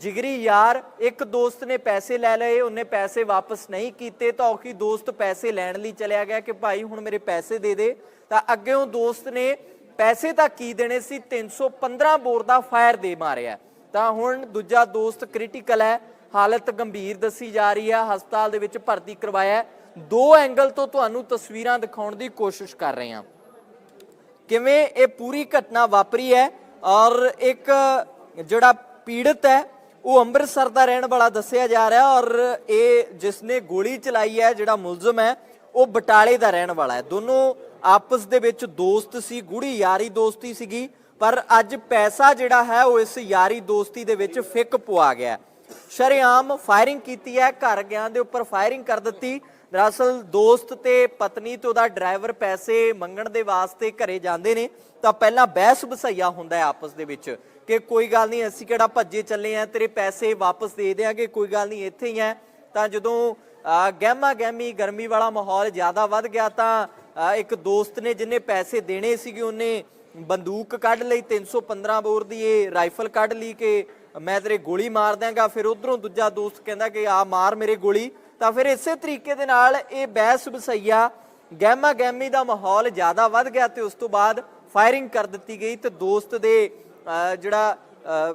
ਜਿਗਰੀ ਯਾਰ, ਇੱਕ ਦੋਸਤ ਨੇ ਪੈਸੇ ਲੈ ਲਏ, ਉਹਨੇ ਪੈਸੇ ਵਾਪਸ ਨਹੀਂ ਕੀਤੇ, ਤਾਂ ਉਹੀ ਦੋਸਤ ਪੈਸੇ ਲੈਣ ਲਈ ਚਲਿਆ ਗਿਆ ਕਿ ਭਾਈ ਹੁਣ ਮੇਰੇ ਪੈਸੇ ਦੇ ਦੇ। ਤਾਂ ਅੱਗੇ ਉਹ ਦੋਸਤ ਨੇ ਪੈਸੇ ਤਾਂ ਕੀ ਦੇਣੇ ਸੀ? 315 ਬੋਰ ਦਾ ਫਾਇਰ ਦੇ ਮਾਰਿਆ। ਤਾਂ ਹੁਣ ਦੂਜਾ ਦੋਸਤ ਕ੍ਰਿਟੀਕਲ ਹੈ। ਹਾਲਤ ਗੰਭੀਰ ਦੱਸੀ ਜਾ ਰਹੀ ਹੈ। ਹਸਪਤਾਲ ਦੇ ਵਿੱਚ ਭਰਤੀ ਕਰਵਾਇਆ ਦੋ ਐਂਗਲ ਤੋਂ ਤੁਹਾਨੂੰ ਤਸਵੀਰਾਂ ਦਿਖਾਉਣ ਦੀ ਕੋਸ਼ਿਸ਼ ਕਰ ਰਹੇ ਹਾਂ। ਕਿਵੇਂ ਇਹ ਪੂਰੀ ਘਟਨਾ ਵਾਪਰੀ ਹੈ ਔਰ ਇੱਕ ਜਿਹੜਾ ਪੀੜਤ ਹੈ, ਉਹ ਅੰਮ੍ਰਿਤਸਰ ਦਾ ਰਹਿਣ ਵਾਲਾ ਦੱਸਿਆ ਜਾ ਰਿਹਾ ਔਰ ਇਹ ਜਿਸ ਨੇ ਗੋਲੀ ਚਲਾਈ ਹੈ, ਜਿਹੜਾ ਮੁਲਜ਼ਮ ਹੈ, ਉਹ ਬਟਾਲੇ ਦਾ ਰਹਿਣ ਵਾਲਾ ਹੈ। ਦੋਨੋਂ ਆਪਸ ਦੇ ਵਿੱਚ ਦੋਸਤ ਸੀ ਗੂੜੀ ਯਾਰੀ ਦੋਸਤੀ ਸੀਗੀ, ਪਰ ਅੱਜ ਪੈਸਾ ਜਿਹੜਾ ਹੈ ਉਹ ਇਸ ਯਾਰੀ ਦੋਸਤੀ ਦੇ ਵਿੱਚ ਫਿੱਕ ਪਵਾ ਗਿਆ। ਸ਼ਰੇਆਮ ਫਾਇਰਿੰਗ ਕੀਤੀ ਹੈ, ਘਰ ਗਿਆ ਦੇ ਉੱਪਰ ਫਾਇਰਿੰਗ ਕਰ ਦਿੱਤੀ। ਦਰਅਸਲ ਦੋਸਤ ਤੇ ਪਤਨੀ ਤੇ ਉਹਦਾ ਡਰਾਈਵਰ ਪੈਸੇ ਮੰਗਣ ਦੇ ਵਾਸਤੇ ਘਰੇ ਜਾਂਦੇ ਨੇ, ਤਾਂ ਪਹਿਲਾਂ ਬਹਿਸ ਬਸਈਆ ਹੁੰਦਾ ਹੈ ਆਪਸ ਦੇ ਵਿੱਚ ਕਿ ਕੋਈ ਗੱਲ ਨਹੀਂ, ਅਸੀਂ ਕਿਹੜਾ ਭੱਜੇ ਚੱਲੇ ਆ ਤੇਰੇ ਪੈਸੇ ਵਾਪਸ ਦੇ ਦੇਾਂਗੇ ਕੋਈ ਗੱਲ ਨਹੀਂ, ਇੱਥੇ ਹੀ ਆ ਤਾਂ ਜਦੋਂ ਗਹਿਮਾ ਗਹਿਮੀ ਗਰਮੀ ਵਾਲਾ ਮਾਹੌਲ ਜ਼ਿਆਦਾ ਵੱਧ ਗਿਆ ਤਾਂ ਇੱਕ ਦੋਸਤ ਨੇ ਜਿੰਨੇ ਪੈਸੇ ਦੇਣੇ ਸੀਗੇ ਉਹਨੇ ਬੰਦੂਕ ਕੱਢ ਲਈ 315 ਬੋਰ ਦੀ ਇਹ ਰਾਈਫਲ ਕੱਢ ਲਈ ਕਿ ਮੈਂ ਤੇਰੇ ਗੋਲੀ ਮਾਰ ਦਿਆਂਗਾ। ਫਿਰ ਉਧਰੋਂ ਦੂਜਾ ਦੋਸਤ ਕਹਿੰਦਾ ਕਿ ਆ ਮਾਰ ਮੇਰੇ ਗੋਲੀ। ਤਾਂ ਫਿਰ ਇਸੇ ਤਰੀਕੇ ਦੇ ਨਾਲ ਇਹ ਬਹਿਸ ਬਸਈਆ ਗਹਿਮਾ ਗਹਿਮੀ ਦਾ ਮਾਹੌਲ ਜ਼ਿਆਦਾ ਵੱਧ ਗਿਆ ਤੇ ਉਸ ਤੋਂ ਬਾਅਦ ਫਾਇਰਿੰਗ ਕਰ ਦਿੱਤੀ ਗਈ ਤੇ ਦੋਸਤ ਦੇ ਅਹ, ਜਿਹੜਾ ਅਹ,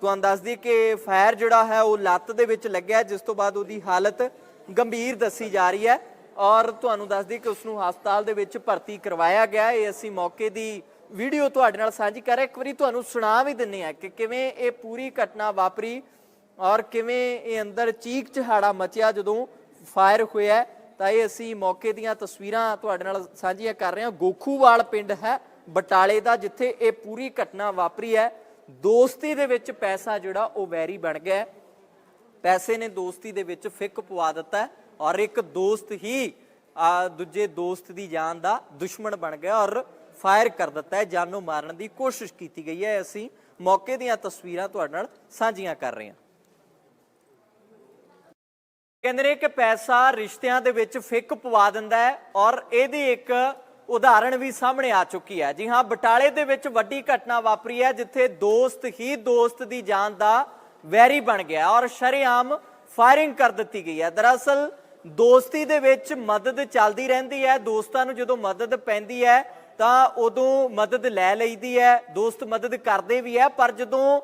ਤੁਹਾਨੂੰ ਦੱਸ ਦਈਏ ਕਿ ਫਾਇਰ ਜਿਹੜਾ ਹੈ ਉਹ ਲੱਤ ਦੇ ਵਿੱਚ ਲੱਗਿਆ ਜਿਸ ਤੋਂ ਬਾਅਦ ਉਹਦੀ ਹਾਲਤ ਗੰਭੀਰ ਦੱਸੀ ਜਾ ਰਹੀ ਹੈ। ਔਰ ਤੁਹਾਨੂੰ ਦੱਸ ਦਈਏ ਕਿ ਉਸ ਨੂੰ ਹਸਪਤਾਲ ਦੇ ਵਿੱਚ ਭਰਤੀ ਕਰਵਾਇਆ ਗਿਆ ਇਹ ਅਸੀਂ ਮੌਕੇ ਦੀ ਵੀਡੀਓ ਤੁਹਾਡੇ ਨਾਲ ਸਾਂਝੀ ਕਰ ਰਹੇ ਇੱਕ ਵਾਰੀ ਤੁਹਾਨੂੰ ਸੁਣਾ ਵੀ ਦਿੰਨੇ ਆ ਕਿ ਕਿਵੇਂ ਇਹ ਪੂਰੀ ਘਟਨਾ ਵਾਪਰੀ ਔਰ ਕਿਵੇਂ ਇਹ ਅੰਦਰ ਚੀਕ ਚਹਾੜਾ ਮਚਿਆ ਜਦੋਂ ਫਾਇਰ ਹੋਇਆ ਤਾਂ ਇਹ ਅਸੀਂ ਮੌਕੇ ਦੀਆਂ ਤਸਵੀਰਾਂ ਤੁਹਾਡੇ ਨਾਲ ਸਾਂਝੀਆਂ ਕਰ ਰਹੇ ਹਾਂ। ਗੋਖੂਵਾਲ ਪਿੰਡ ਹੈ, ਬਟਾਲੇ ਦਾ, ਜਿੱਥੇ ਇਹ ਪੂਰੀ ਘਟਨਾ ਵਾਪਰੀ ਹੈ। ਦੋਸਤੀ ਦੇ ਵਿੱਚ ਪੈਸਾ ਜਿਹੜਾ ਉਹ ਵੈਰੀ ਬਣ ਗਿਆ ਪੈਸੇ ਨੇ ਦੋਸਤੀ ਦੇ ਵਿੱਚ ਫਿੱਕ ਪਵਾ ਦਿੱਤਾ ਔਰ ਇੱਕ ਦੋਸਤ ਹੀ ਆ, ਦੂਜੇ ਦੋਸਤ ਦੀ ਜਾਨ ਦਾ ਦੁਸ਼ਮਣ ਬਣ ਗਿਆ ਔਰ ਫਾਇਰ ਕਰ ਦਿੱਤਾ ਹੈ ਜਾਨ ਨੂੰ ਮਾਰਨ ਦੀ ਕੋਸ਼ਿਸ਼ ਕੀਤੀ ਗਈ ਹੈ। ਅਸੀਂ ਮੌਕੇ ਦੀਆਂ ਤਸਵੀਰਾਂ ਤੁਹਾਡੇ ਨਾਲ ਸਾਂਝੀਆਂ ਕਰ ਰਹੇ ਹਾਂ। ਕਹਿੰਦੇ ਨੇ ਕਿ ਪੈਸਾ ਰਿਸ਼ਤਿਆਂ ਦੇ ਵਿੱਚ ਫਿੱਕ ਪਵਾ ਦਿੰਦਾ ਹੈ ਔਰ ਇਹਦੀ ਇੱਕ ਉਦਾਹਰਣ ਵੀ ਸਾਹਮਣੇ ਆ ਚੁੱਕੀ ਹੈ। ਜੀ ਹਾਂ ਬਟਾਲੇ ਦੇ ਵਿੱਚ ਵੱਡੀ ਘਟਨਾ ਵਾਪਰੀ ਹੈ ਜਿੱਥੇ ਦੋਸਤ ਹੀ ਦੋਸਤ ਦੀ ਜਾਨ ਦਾ ਵੈਰੀ ਬਣ ਗਿਆ ਔਰ ਸ਼ਰੇਆਮ ਫਾਇਰਿੰਗ ਕਰ ਦਿੱਤੀ ਗਈ ਹੈ। ਦਰਅਸਲ ਦੋਸਤੀ ਦੇ ਵਿੱਚ ਮਦਦ ਚੱਲਦੀ ਰਹਿੰਦੀ ਹੈ, ਦੋਸਤਾਂ ਨੂੰ ਜਦੋਂ ਮਦਦ ਪੈਂਦੀ ਹੈ, ਤਾਂ ਉਦੋਂ ਮਦਦ ਲੈ ਲਈਦੀ ਹੈ, ਦੋਸਤ ਮਦਦ ਕਰਦੇ ਵੀ ਹੈ, ਪਰ ਜਦੋਂ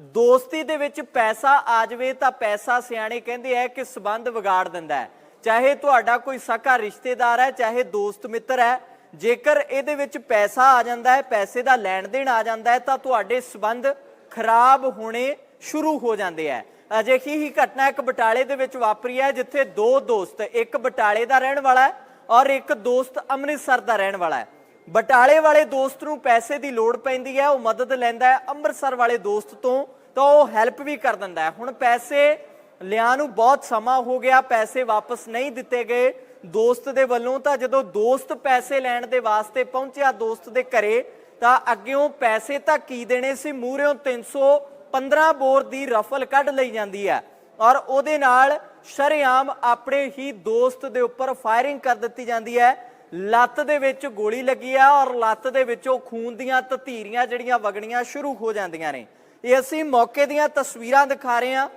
ਦੋਸਤੀ ਦੇ ਵਿੱਚ ਪੈਸਾ ਆ ਜਾਵੇ, ਤਾਂ ਪੈਸਾ ਸਿਆਣੇ ਕਹਿੰਦੇ ਆ ਕਿ ਸਬੰਧ ਵਿਗਾੜ ਦਿੰਦਾ ਹੈ। ਚਾਹੇ ਤੁਹਾਡਾ ਕੋਈ ਸਕਾ ਰਿਸ਼ਤੇਦਾਰ ਹੈ, ਚਾਹੇ ਦੋਸਤ ਮਿੱਤਰ ਹੈ, ਜੇਕਰ ਇਹਦੇ ਵਿੱਚ ਪੈਸਾ ਆ ਜਾਂਦਾ ਹੈ, ਪੈਸੇ ਦਾ ਲੈਣ ਦੇਣ ਆ ਜਾਂਦਾ ਹੈ, ਤਾਂ ਤੁਹਾਡੇ ਸਬੰਧ ਖਰਾਬ ਹੋਣੇ ਸ਼ੁਰੂ ਹੋ ਜਾਂਦੇ ਆ ਅਜਿਹੀ ਹੀ ਘਟਨਾ ਇੱਕ ਬਟਾਲੇ ਦੇ ਵਿੱਚ ਵਾਪਰੀ ਹੈ, ਜਿੱਥੇ ਦੋ ਦੋਸਤ, ਇੱਕ ਬਟਾਲੇ ਦਾ ਰਹਿਣ ਵਾਲਾ ਔਰ ਇੱਕ ਦੋਸਤ ਅੰਮ੍ਰਿਤਸਰ ਦਾ ਰਹਿਣ ਵਾਲਾ ਹੈ। ਬਟਾਲੇ ਵਾਲੇ ਦੋਸਤ ਨੂੰ ਪੈਸੇ ਦੀ ਲੋੜ ਪੈਂਦੀ ਹੈ, ਉਹ ਮਦਦ ਲੈਂਦਾ ਹੈ ਅੰਮ੍ਰਿਤਸਰ ਵਾਲੇ ਦੋਸਤ ਤੋਂ, ਤਾਂ ਉਹ ਹੈਲਪ ਵੀ ਕਰ ਦਿੰਦਾ ਹੈ। ਹੁਣ ਪੈਸੇ ਲਿਆਂ ਨੂੰ ਬਹੁਤ ਸਮਾਂ ਹੋ ਗਿਆ, ਪੈਸੇ ਵਾਪਸ ਨਹੀਂ ਦਿੱਤੇ ਗਏ। ਦੋਸਤ ਦੇ ਵੱਲੋਂ ਤਾਂ ਜਦੋਂ ਦੋਸਤ ਪੈਸੇ ਲੈਣ ਦੇ ਵਾਸਤੇ ਪਹੁੰਚਿਆ ਦੋਸਤ ਦੇ ਘਰੇ, ਤਾਂ ਅੱਗਿਓਂ ਪੈਸੇ ਤਾਂ ਕੀ ਦੇਣੇ ਸੀ? ਮੂਹਰੇੋਂ 300 15 ਬੋਰ ਦੀ ਰਫਲ ਕੱਢ ਲਈ ਜਾਂਦੀ ਹੈ ਔਰ ਉਹਦੇ ਨਾਲ ਸ਼ਰੇਆਮ ਆਪਣੇ ਹੀ ਦੋਸਤ ਦੇ ਉੱਪਰ ਫਾਇਰਿੰਗ ਕਰ ਦਿੱਤੀ ਜਾਂਦੀ ਹੈ। ਲੱਤ ਦੇ ਵਿੱਚ ਗੋਲੀ ਲੱਗੀ ਆ ਔਰ ਲੱਤ ਦੇ ਵਿੱਚ ਉਹ ਖੂਨ ਦੀਆਂ ਤਤੀਰੀਆਂ ਜਿਹੜੀਆਂ ਵਗਣੀਆਂ ਸ਼ੁਰੂ ਹੋ ਜਾਂਦੀਆਂ ਨੇ। ਇਹ ਅਸੀਂ ਮੌਕੇ ਦੀਆਂ ਤਸਵੀਰਾਂ ਦਿਖਾ ਰਹੇ ਹਾਂ।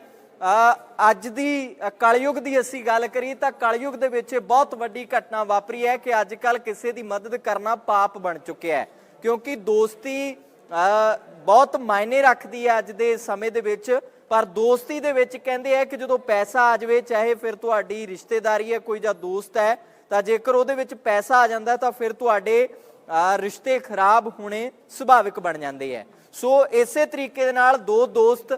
ਅੱਜ ਦੀ ਕਲਯੁਗ ਦੀ ਅਸੀਂ ਗੱਲ ਕਰੀ ਤਾਂ ਕਲਯੁਗ ਦੇ ਵਿੱਚ ਬਹੁਤ ਵੱਡੀ ਘਟਨਾ ਵਾਪਰੀ ਹੈ ਕਿ ਅੱਜ ਕੱਲ ਕਿਸੇ ਦੀ ਮਦਦ ਕਰਨਾ ਪਾਪ ਬਣ ਚੁੱਕਿਆ ਹੈ। ਕਿਉਂਕਿ ਦੋਸਤੀ ਬਹੁਤ ਮਾਇਨੇ ਰੱਖਦੀ ਹੈ ਅੱਜ ਦੇ ਸਮੇਂ ਦੇ ਵਿੱਚ। ਪਰ ਦੋਸਤੀ ਦੇ ਵਿੱਚ ਕਹਿੰਦੇ ਆ ਕਿ ਜਦੋਂ ਪੈਸਾ ਆ ਜਾਵੇ, ਚਾਹੇ ਫਿਰ ਤੁਹਾਡੀ ਰਿਸ਼ਤੇਦਾਰੀ ਹੈ, ਕੋਈ ਜਾਂ ਦੋਸਤ ਹੈ, ਤਾਂ ਜੇਕਰ ਉਹਦੇ ਵਿੱਚ ਪੈਸਾ ਆ ਜਾਂਦਾ, ਤਾਂ ਫਿਰ ਤੁਹਾਡੇ ਰਿਸ਼ਤੇ ਖਰਾਬ ਹੋਣੇ ਸੁਭਾਵਿਕ ਬਣ ਜਾਂਦੇ ਆ। ਸੋ ਇਸੇ ਤਰੀਕੇ ਦੇ ਨਾਲ ਦੋ ਦੋਸਤ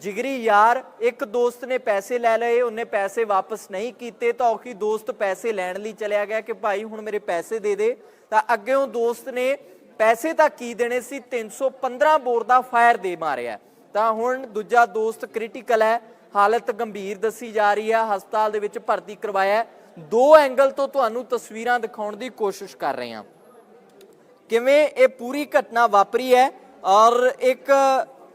ਜਿਗਰੀ ਯਾਰ, ਇੱਕ ਦੋਸਤ ਨੇ ਪੈਸੇ ਲੈ ਲਏ, ਉਹਨੇ ਪੈਸੇ ਵਾਪਸ ਨਹੀਂ ਕੀਤੇ, ਤਾਂ ਉਹੀ ਦੋਸਤ ਪੈਸੇ ਲੈਣ ਲਈ ਚਲਿਆ ਗਿਆ ਕਿ ਭਾਈ ਹੁਣ ਮੇਰੇ ਪੈਸੇ ਦੇ ਦੇ। ਤਾਂ ਅੱਗੇ ਉਹ ਦੋਸਤ ਨੇ ਪੈਸੇ ਤਾਂ ਕੀ ਦੇਣੇ ਸੀ? 315 ਬੋਰ ਦਾ ਫਾਇਰ ਦੇ ਮਾਰਿਆ। ਤਾਂ ਹੁਣ ਦੂਜਾ ਦੋਸਤ ਕ੍ਰਿਟੀਕਲ ਹੈ। ਹਾਲਤ ਗੰਭੀਰ ਦੱਸੀ ਜਾ ਰਹੀ ਹੈ। ਹਸਪਤਾਲ ਦੇ ਵਿੱਚ ਭਰਤੀ ਕਰਵਾਇਆ ਦੋ ਐਂਗਲ ਤੋਂ ਤੁਹਾਨੂੰ ਤਸਵੀਰਾਂ ਦਿਖਾਉਣ ਦੀ ਕੋਸ਼ਿਸ਼ ਕਰ ਰਹੇ ਹਾਂ। ਕਿਵੇਂ ਇਹ ਪੂਰੀ ਘਟਨਾ ਵਾਪਰੀ ਹੈ? ਔਰ ਇੱਕ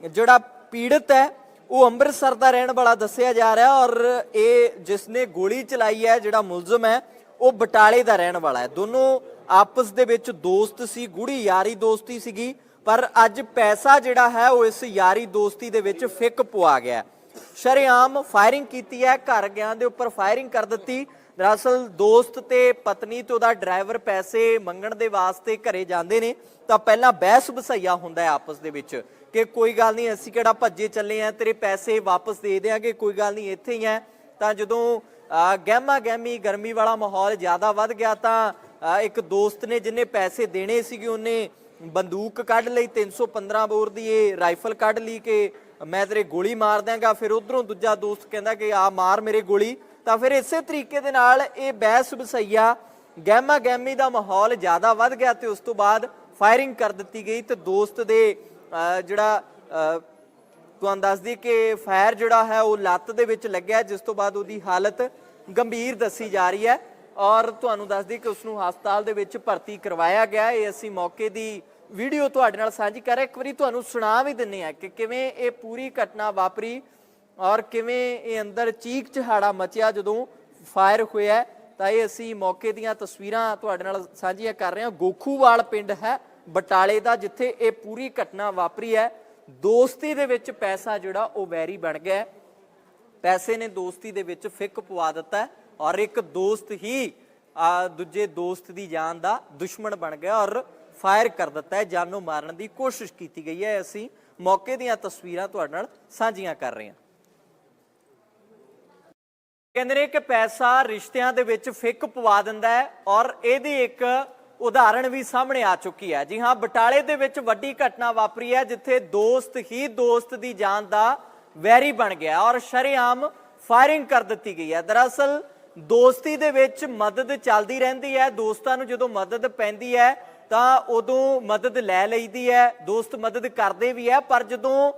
ਜਿਹੜਾ ਪੀੜਤ ਹੈ, ਉਹ ਅੰਮ੍ਰਿਤਸਰ ਦਾ ਰਹਿਣ ਵਾਲਾ ਦੱਸਿਆ ਜਾ ਰਿਹਾ ਔਰ ਇਹ ਜਿਸ ਨੇ ਗੋਲੀ ਚਲਾਈ ਹੈ, ਜਿਹੜਾ ਮੁਲਜ਼ਮ ਹੈ, ਉਹ ਬਟਾਲੇ ਦਾ ਰਹਿਣ ਵਾਲਾ ਹੈ। ਦੋਨੋਂ ਆਪਸ ਦੇ ਵਿੱਚ ਦੋਸਤ ਸੀ ਗੂੜੀ ਯਾਰੀ ਦੋਸਤੀ ਸੀਗੀ, ਪਰ ਅੱਜ ਪੈਸਾ ਜਿਹੜਾ ਹੈ ਉਹ ਇਸ ਯਾਰੀ ਦੋਸਤੀ ਦੇ ਵਿੱਚ ਫਿੱਕ ਪਵਾ ਗਿਆ। ਸ਼ਰੇਆਮ ਫਾਇਰਿੰਗ ਕੀਤੀ ਹੈ, ਘਰ ਗਿਆ ਦੇ ਉੱਪਰ ਫਾਇਰਿੰਗ ਕਰ ਦਿੱਤੀ। ਦਰਅਸਲ ਦੋਸਤ ਤੇ ਪਤਨੀ ਤੇ ਉਹਦਾ ਡਰਾਈਵਰ ਪੈਸੇ ਮੰਗਣ ਦੇ ਵਾਸਤੇ ਘਰੇ ਜਾਂਦੇ ਨੇ, ਤਾਂ ਪਹਿਲਾਂ ਬਹਿਸ ਬਸਈਆ ਹੁੰਦਾ ਹੈ ਆਪਸ ਦੇ ਵਿੱਚ ਕਿ ਕੋਈ ਗੱਲ ਨਹੀਂ, ਅਸੀਂ ਕਿਹੜਾ ਭੱਜੇ ਚੱਲੇ ਆ ਤੇਰੇ ਪੈਸੇ ਵਾਪਸ ਦੇ ਦੇਾਂਗੇ ਕੋਈ ਗੱਲ ਨਹੀਂ, ਇੱਥੇ ਹੀ ਹੈ। ਤਾਂ ਜਦੋਂ ਗਹਿਮਾ ਗਹਿਮੀ ਗਰਮੀ ਵਾਲਾ ਮਾਹੌਲ ਜ਼ਿਆਦਾ ਵੱਧ ਗਿਆ ਤਾਂ ਇੱਕ ਦੋਸਤ ਨੇ ਜਿੰਨੇ ਪੈਸੇ ਦੇਣੇ ਸੀਗੇ ਉਹਨੇ ਬੰਦੂਕ ਕੱਢ ਲਈ 315 ਬੋਰ ਦੀ ਇਹ ਰਾਈਫਲ ਕੱਢ ਲਈ ਕਿ ਮੈਂ ਤੇਰੇ ਗੋਲੀ ਮਾਰ ਦਿਆਂਗਾ। ਫਿਰ ਉਧਰੋਂ ਦੂਜਾ ਦੋਸਤ ਕਹਿੰਦਾ ਕਿ ਆ ਮਾਰ ਮੇਰੇ ਗੋਲੀ। ਤਾਂ ਫਿਰ ਇਸੇ ਤਰੀਕੇ ਦੇ ਨਾਲ ਇਹ ਬਹਿਸ ਬਸਈਆ ਗਹਿਮਾ ਗਹਿਮੀ ਦਾ ਮਾਹੌਲ ਜ਼ਿਆਦਾ ਵੱਧ ਗਿਆ ਤੇ ਉਸ ਤੋਂ ਬਾਅਦ ਫਾਇਰਿੰਗ ਕਰ ਦਿੱਤੀ ਗਈ ਤੇ ਦੋਸਤ ਦੇ ਅਹ, ਜਿਹੜਾ ਅਹ, ਤੁਹਾਨੂੰ ਦੱਸ ਦਈਏ ਕਿ ਫਾਇਰ ਜਿਹੜਾ ਹੈ ਉਹ ਲੱਤ ਦੇ ਵਿੱਚ ਲੱਗਿਆ ਜਿਸ ਤੋਂ ਬਾਅਦ ਉਹਦੀ ਹਾਲਤ ਗੰਭੀਰ ਦੱਸੀ ਜਾ ਰਹੀ ਹੈ। ਔਰ ਤੁਹਾਨੂੰ ਦੱਸ ਦਈਏ ਕਿ ਉਸ ਨੂੰ ਹਸਪਤਾਲ ਦੇ ਵਿੱਚ ਭਰਤੀ ਕਰਵਾਇਆ ਗਿਆ। ਇਹ ਅਸੀਂ ਮੌਕੇ ਦੀ ਵੀਡੀਓ ਤੁਹਾਡੇ ਨਾਲ ਸਾਂਝੀ ਕਰ ਰਹੇ ਇੱਕ ਵਾਰੀ ਤੁਹਾਨੂੰ ਸੁਣਾ ਵੀ ਦਿੰਨੇ ਆ ਕਿ ਕਿਵੇਂ ਇਹ ਪੂਰੀ ਘਟਨਾ ਵਾਪਰੀ ਔਰ ਕਿਵੇਂ ਇਹ ਅੰਦਰ ਚੀਕ ਚਹਾੜਾ ਮਚਿਆ ਜਦੋਂ ਫਾਇਰ ਹੋਇਆ ਤਾਂ ਇਹ ਅਸੀਂ ਮੌਕੇ ਦੀਆਂ ਤਸਵੀਰਾਂ ਤੁਹਾਡੇ ਨਾਲ ਸਾਂਝੀਆਂ ਕਰ ਰਹੇ ਹਾਂ। ਗੋਖੂਵਾਲ ਪਿੰਡ ਹੈ, ਬਟਾਲੇ ਦਾ, ਜਿੱਥੇ ਇਹ ਪੂਰੀ ਘਟਨਾ ਵਾਪਰੀ ਹੈ। ਦੋਸਤੀ ਦੇ ਵਿੱਚ ਪੈਸਾ ਜਿਹੜਾ ਉਹ ਵੈਰੀ ਬਣ ਗਿਆ ਪੈਸੇ ਨੇ ਦੋਸਤੀ ਦੇ ਵਿੱਚ ਫਿੱਕ ਪਵਾ ਦਿੱਤਾ ਔਰ ਇੱਕ ਦੋਸਤ ਹੀ ਆ, ਦੂਜੇ ਦੋਸਤ ਦੀ ਜਾਨ ਦਾ ਦੁਸ਼ਮਣ ਬਣ ਗਿਆ ਔਰ ਫਾਇਰ ਕਰ ਦਿੱਤਾ ਹੈ ਜਾਨ ਨੂੰ ਮਾਰਨ ਦੀ ਕੋਸ਼ਿਸ਼ ਕੀਤੀ ਗਈ ਹੈ। ਅਸੀਂ ਮੌਕੇ ਦੀਆਂ ਤਸਵੀਰਾਂ ਤੁਹਾਡੇ ਨਾਲ ਸਾਂਝੀਆਂ ਕਰ ਰਹੇ ਹਾਂ। ਕਹਿੰਦੇ ਨੇ ਕਿ ਪੈਸਾ ਰਿਸ਼ਤਿਆਂ ਦੇ ਵਿੱਚ ਫਿੱਕ ਪਵਾ ਦਿੰਦਾ ਹੈ ਔਰ ਇਹਦੀ ਇੱਕ ਉਦਾਹਰਣ ਵੀ ਸਾਹਮਣੇ ਆ ਚੁੱਕੀ ਹੈ। ਜੀ ਹਾਂ ਬਟਾਲੇ ਦੇ ਵਿੱਚ ਵੱਡੀ ਘਟਨਾ ਵਾਪਰੀ ਹੈ ਜਿੱਥੇ ਦੋਸਤ ਹੀ ਦੋਸਤ ਦੀ ਜਾਨ ਦਾ ਵੈਰੀ ਬਣ ਗਿਆ ਔਰ ਸ਼ਰੇਆਮ ਫਾਇਰਿੰਗ ਕਰ ਦਿੱਤੀ ਗਈ ਹੈ। ਦਰਅਸਲ ਦੋਸਤੀ ਦੇ ਵਿੱਚ ਮਦਦ ਚੱਲਦੀ ਰਹਿੰਦੀ ਹੈ। ਦੋਸਤਾਂ ਨੂੰ ਜਦੋਂ ਮਦਦ ਪੈਂਦੀ ਹੈ, ਤਾਂ ਉਦੋਂ ਮਦਦ ਲੈ ਲਈਦੀ ਹੈ। ਦੋਸਤ ਮਦਦ ਕਰਦੇ ਵੀ ਹੈ, ਪਰ ਜਦੋਂ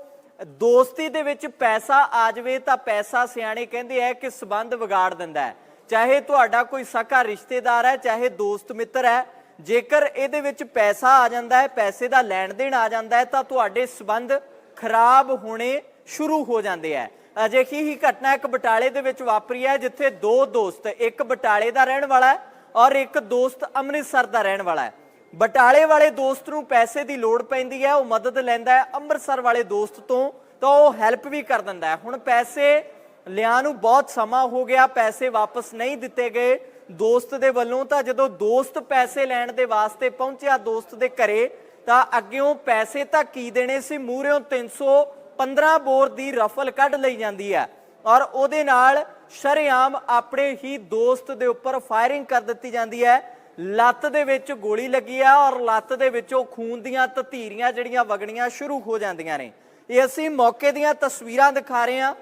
ਦੋਸਤੀ ਦੇ ਵਿੱਚ ਪੈਸਾ ਆ ਜਾਵੇ, ਤਾਂ ਪੈਸਾ ਸਿਆਣੇ ਕਹਿੰਦੇ ਆ ਕਿ ਸਬੰਧ ਵਿਗਾੜ ਦਿੰਦਾ ਹੈ। ਚਾਹੇ ਤੁਹਾਡਾ ਕੋਈ ਸਕਾ ਰਿਸ਼ਤੇਦਾਰ ਹੈ, ਚਾਹੇ ਦੋਸਤ ਮਿੱਤਰ ਹੈ, ਜੇਕਰ ਇਹਦੇ ਵਿੱਚ ਪੈਸਾ ਆ ਜਾਂਦਾ ਹੈ, ਪੈਸੇ ਦਾ ਲੈਣ ਦੇਣ ਆ ਜਾਂਦਾ ਹੈ, ਤਾਂ ਤੁਹਾਡੇ ਸਬੰਧ ਖਰਾਬ ਹੋਣੇ ਸ਼ੁਰੂ ਹੋ ਜਾਂਦੇ ਆ ਅਜਿਹੀ ਹੀ ਘਟਨਾ ਇੱਕ ਬਟਾਲੇ ਦੇ ਵਿੱਚ ਵਾਪਰੀ ਹੈ, ਜਿੱਥੇ ਦੋ ਦੋਸਤ, ਇੱਕ ਬਟਾਲੇ ਦਾ ਰਹਿਣ ਵਾਲਾ ਔਰ ਇੱਕ ਦੋਸਤ ਅੰਮ੍ਰਿਤਸਰ ਦਾ ਰਹਿਣ ਵਾਲਾ ਹੈ। ਬਟਾਲੇ ਵਾਲੇ ਦੋਸਤ ਨੂੰ ਪੈਸੇ ਦੀ ਲੋੜ ਪੈਂਦੀ ਹੈ, ਉਹ ਮਦਦ ਲੈਂਦਾ ਹੈ ਅੰਮ੍ਰਿਤਸਰ ਵਾਲੇ ਦੋਸਤ ਤੋਂ, ਤਾਂ ਉਹ ਹੈਲਪ ਵੀ ਕਰ ਦਿੰਦਾ ਹੁਣ ਪੈਸੇ ਲਿਆਂ ਨੂੰ ਬਹੁਤ ਸਮਾਂ ਹੋ ਗਿਆ, ਪੈਸੇ ਵਾਪਸ ਨਹੀਂ ਦਿੱਤੇ ਗਏ। ਦੋਸਤ ਦੇ ਵੱਲੋਂ ਤਾਂ ਜਦੋਂ ਦੋਸਤ ਪੈਸੇ ਲੈਣ ਦੇ ਵਾਸਤੇ ਪਹੁੰਚਿਆ ਦੋਸਤ ਦੇ ਘਰੇ, ਤਾਂ ਅੱਗਿਓਂ ਪੈਸੇ ਤਾਂ ਕੀ ਦੇਣੇ ਸੀ? ਮੂਹਰੇੋਂ 300 15 ਬੋਰ ਦੀ ਰਫਲ ਕੱਢ ਲਈ ਜਾਂਦੀ ਹੈ ਔਰ ਉਹਦੇ ਨਾਲ ਸ਼ਰੇਆਮ ਆਪਣੇ ਹੀ ਦੋਸਤ ਦੇ ਉੱਪਰ ਫਾਇਰਿੰਗ ਕਰ ਦਿੱਤੀ ਜਾਂਦੀ ਹੈ। ਲੱਤ ਦੇ ਵਿੱਚ ਗੋਲੀ ਲੱਗੀ ਆ ਔਰ ਲੱਤ ਦੇ ਵਿੱਚੋਂ ਖੂਨ ਦੀਆਂ ਤਤੀਰੀਆਂ ਜਿਹੜੀਆਂ ਵਗਣੀਆਂ ਸ਼ੁਰੂ ਹੋ ਜਾਂਦੀਆਂ ਨੇ। ਇਹ ਅਸੀਂ ਮੌਕੇ ਦੀਆਂ ਤਸਵੀਰਾਂ ਦਿਖਾ ਰਹੇ ਆ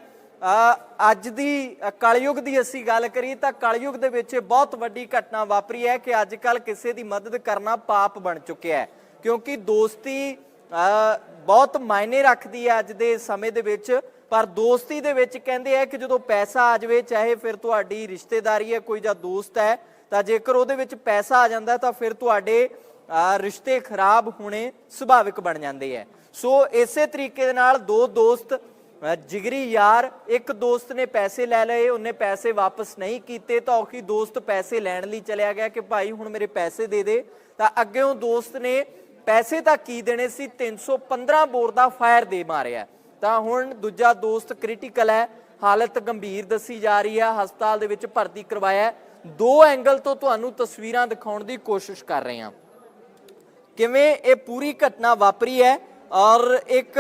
ਅੱਜ ਦੀ ਕਲਯੁਗ ਦੀ ਅਸੀਂ ਗੱਲ ਕਰੀਏ ਤਾਂ ਕਲਯੁਗ ਦੇ ਵਿੱਚ ਬਹੁਤ ਵੱਡੀ ਘਟਨਾ ਵਾਪਰੀ ਹੈ ਕਿ ਅੱਜ ਕੱਲ ਕਿਸੇ ਦੀ ਮਦਦ ਕਰਨਾ ਪਾਪ ਬਣ ਚੁੱਕਿਆ ਹੈ। ਕਿਉਂਕਿ ਦੋਸਤੀ ਬਹੁਤ ਮਾਇਨੇ ਰੱਖਦੀ ਹੈ ਅੱਜ ਦੇ ਸਮੇਂ ਦੇ ਵਿੱਚ, ਪਰ ਦੋਸਤੀ ਦੇ ਵਿੱਚ ਕਹਿੰਦੇ ਆ ਕਿ ਜਦੋਂ ਪੈਸਾ ਆ ਜਾਵੇ, ਚਾਹੇ ਫਿਰ ਤੁਹਾਡੀ ਰਿਸ਼ਤੇਦਾਰੀ ਹੈ, ਕੋਈ ਜਾਂ ਦੋਸਤ ਹੈ, ਤਾਂ ਜੇਕਰ ਉਹਦੇ ਵਿੱਚ ਪੈਸਾ ਆ ਜਾਂਦਾ, ਤਾਂ ਫਿਰ ਤੁਹਾਡੇ ਰਿਸ਼ਤੇ ਖਰਾਬ ਹੋਣੇ ਸੁਭਾਵਿਕ ਬਣ ਜਾਂਦੇ ਹੈ। ਸੋ ਇਸੇ ਤਰੀਕੇ ਦੇ ਨਾਲ ਦੋ ਦੋਸਤ ਜਿਗਰੀ ਯਾਰ, ਇੱਕ ਦੋਸਤ ਨੇ ਪੈਸੇ ਲੈ ਲਏ, ਉਹਨੇ ਪੈਸੇ ਵਾਪਸ ਨਹੀਂ ਕੀਤੇ, ਤਾਂ ਉਹੀ ਦੋਸਤ ਪੈਸੇ ਲੈਣ ਲਈ ਚਲਿਆ ਗਿਆ ਕਿ ਭਾਈ ਹੁਣ ਮੇਰੇ ਪੈਸੇ ਦੇ ਦੇ। ਤਾਂ ਅੱਗੇ ਉਹ ਦੋਸਤ ਨੇ ਪੈਸੇ ਤਾਂ ਕੀ ਦੇਣੇ ਸੀ? 315 ਬੋਰ ਦਾ ਫਾਇਰ ਦੇ ਮਾਰਿਆ। ਤਾਂ ਹੁਣ ਦੂਜਾ ਦੋਸਤ ਕ੍ਰਿਟੀਕਲ ਹੈ। ਹਾਲਤ ਗੰਭੀਰ ਦੱਸੀ ਜਾ ਰਹੀ ਹੈ। ਹਸਪਤਾਲ ਦੇ ਵਿੱਚ ਭਰਤੀ ਕਰਵਾਇਆ ਦੋ ਐਂਗਲ ਤੋਂ ਤੁਹਾਨੂੰ ਤਸਵੀਰਾਂ ਦਿਖਾਉਣ ਦੀ ਕੋਸ਼ਿਸ਼ ਕਰ ਰਹੇ ਹਾਂ। ਕਿਵੇਂ ਇਹ ਪੂਰੀ ਘਟਨਾ ਵਾਪਰੀ ਹੈ? ਔਰ ਇੱਕ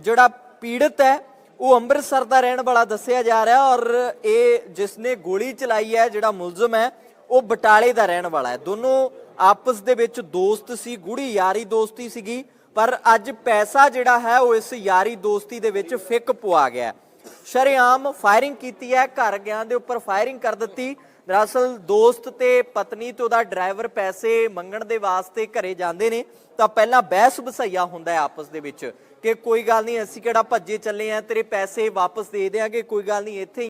ਜਿਹੜਾ ਪੀੜਤ ਹੈ, ਉਹ ਅੰਮ੍ਰਿਤਸਰ ਦਾ ਰਹਿਣ ਵਾਲਾ ਦੱਸਿਆ ਜਾ ਰਿਹਾ ਔਰ ਇਹ ਜਿਸ ਨੇ ਗੋਲੀ ਚਲਾਈ ਹੈ, ਜਿਹੜਾ ਮੁਲਜ਼ਮ ਹੈ, ਉਹ ਬਟਾਲੇ ਦਾ ਰਹਿਣ ਵਾਲਾ ਹੈ। ਦੋਨੋਂ ਆਪਸ ਦੇ ਵਿੱਚ ਦੋਸਤ ਸੀ ਗੂੜੀ ਯਾਰੀ ਦੋਸਤੀ ਸੀਗੀ, ਪਰ ਅੱਜ ਪੈਸਾ ਜਿਹੜਾ ਹੈ ਉਹ ਇਸ ਯਾਰੀ ਦੋਸਤੀ ਦੇ ਵਿੱਚ ਫਿੱਕ ਪੁਆ ਗਿਆ ਸ਼ਰੇਆਮ ਫਾਇਰਿੰਗ ਕੀਤੀ ਹੈ, ਘਰ ਗਿਆ ਦੇ ਉੱਪਰ ਫਾਇਰਿੰਗ ਕਰ ਦਿੱਤੀ। ਦਰਅਸਲ ਦੋਸਤ ਤੇ ਪਤਨੀ ਤੇ ਉਹਦਾ ਡਰਾਈਵਰ ਪੈਸੇ ਮੰਗਣ ਦੇ ਵਾਸਤੇ ਘਰੇ ਜਾਂਦੇ ਨੇ, ਤਾਂ ਪਹਿਲਾਂ ਬਹਿਸ ਬਸਈਆ ਹੁੰਦਾ ਹੈ ਆਪਸ ਦੇ ਵਿੱਚ ਕਿ ਕੋਈ ਗੱਲ ਨਹੀਂ, ਅਸੀਂ ਕਿਹੜਾ ਭੱਜੇ ਚੱਲੇ ਆ ਤੇਰੇ ਪੈਸੇ ਵਾਪਸ ਦੇ ਦੇਾਂਗੇ ਕੋਈ ਗੱਲ ਨਹੀਂ, ਇੱਥੇ ਹੀ